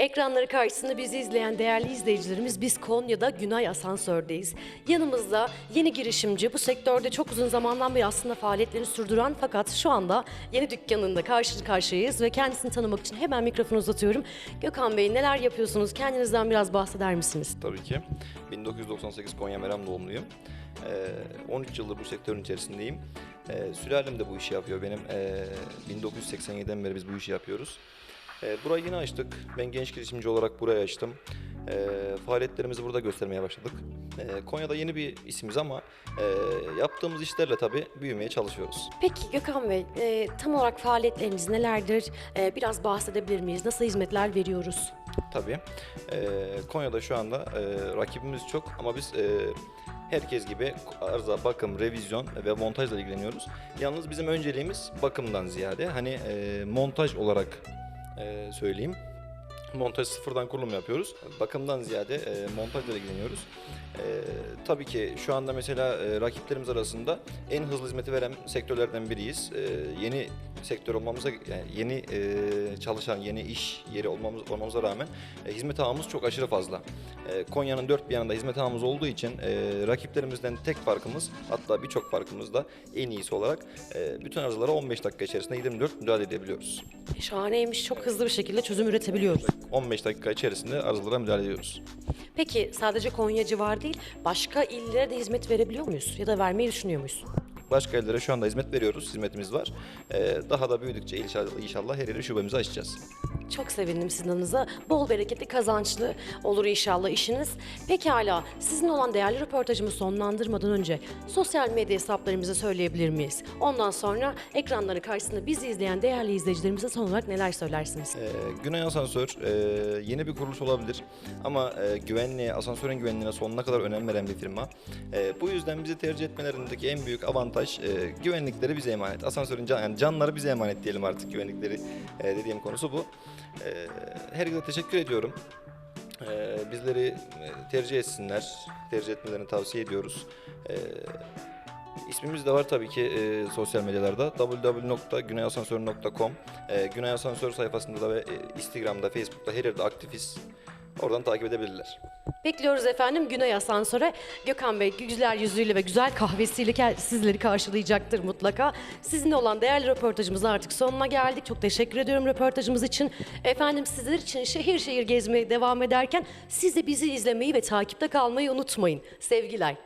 Ekranları karşısında bizi izleyen değerli izleyicilerimiz biz Konya'da Günay Asansör'deyiz. Yanımızda yeni girişimci, bu sektörde çok uzun zamandan beri aslında faaliyetlerini sürdüren fakat şu anda yeni dükkanında karşı karşıyayız ve kendisini tanımak için hemen mikrofonu uzatıyorum. Gökhan Bey neler yapıyorsunuz? Kendinizden biraz bahseder misiniz? Tabii ki. 1998 Konya Meram doğumluyum. Ee, 13 yıldır bu sektörün içerisindeyim. Ee, sülalem de bu işi yapıyor benim. Ee, 1987'den beri biz bu işi yapıyoruz. Ee, burayı yine açtık. Ben genç girişimci olarak burayı açtım. Ee, faaliyetlerimizi burada göstermeye başladık. Ee, Konya'da yeni bir isimiz ama e, yaptığımız işlerle tabii büyümeye çalışıyoruz. Peki Gökhan Bey e, tam olarak faaliyetleriniz nelerdir? E, biraz bahsedebilir miyiz? Nasıl hizmetler veriyoruz? Tabii. Ee, Konya'da şu anda e, rakibimiz çok ama biz e, herkes gibi arıza, bakım, revizyon ve montajla ilgileniyoruz. Yalnız bizim önceliğimiz bakımdan ziyade hani e, montaj olarak e, söyleyeyim. Montaj sıfırdan kurulum yapıyoruz. Bakımdan ziyade e, montajla ilgileniyoruz. E, tabii ki şu anda mesela e, rakiplerimiz arasında en hızlı hizmeti veren sektörlerden biriyiz. E, yeni sektör olmamıza, yani yeni e, çalışan, yeni iş yeri olmamız olmamıza rağmen e, hizmet ağımız çok aşırı fazla. E, Konya'nın dört bir yanında hizmet ağımız olduğu için e, rakiplerimizden tek farkımız, hatta birçok farkımız da en iyisi olarak e, bütün arızalara 15 dakika içerisinde 24 müdahale edebiliyoruz. Şahaneymiş, çok hızlı bir şekilde çözüm üretebiliyoruz. 15 dakika içerisinde arızalara müdahale ediyoruz. Peki sadece Konya civarı değil, başka illere de hizmet verebiliyor muyuz? Ya da vermeyi düşünüyor muyuz? Başka yerlere şu anda hizmet veriyoruz, hizmetimiz var. E, daha da büyüdükçe inşallah, inşallah her yere şubemizi açacağız. Çok sevindim sizin adınıza. Bol bereketli, kazançlı olur inşallah işiniz. Pekala, sizin olan değerli röportajımı sonlandırmadan önce sosyal medya hesaplarımızı söyleyebilir miyiz? Ondan sonra ekranları karşısında bizi izleyen değerli izleyicilerimize son olarak neler söylersiniz? Ee, Güney Asansör e, yeni bir kuruluş olabilir ama e, güvenliğe, asansörün güvenliğine sonuna kadar önem veren bir firma. E, bu yüzden bizi tercih etmelerindeki en büyük avantaj e, güvenlikleri bize emanet. Asansörün can, yani canları bize emanet diyelim artık güvenlikleri e, dediğim konusu bu. E, herkese teşekkür ediyorum. E, bizleri e, tercih etsinler, tercih etmelerini tavsiye ediyoruz. E, İsmimiz de var tabii ki e, sosyal medyalarda www.güneyasansör.com e, Güney Asansör sayfasında da ve e, Instagram'da, Facebook'ta her yerde aktifiz. Oradan takip edebilirler. Bekliyoruz efendim Güney Asansör'e. Gökhan Bey güzel yüzüyle ve güzel kahvesiyle sizleri karşılayacaktır mutlaka. Sizinle olan değerli röportajımızın artık sonuna geldik. Çok teşekkür ediyorum röportajımız için. Efendim sizler için şehir şehir gezmeye devam ederken siz de bizi izlemeyi ve takipte kalmayı unutmayın. Sevgiler.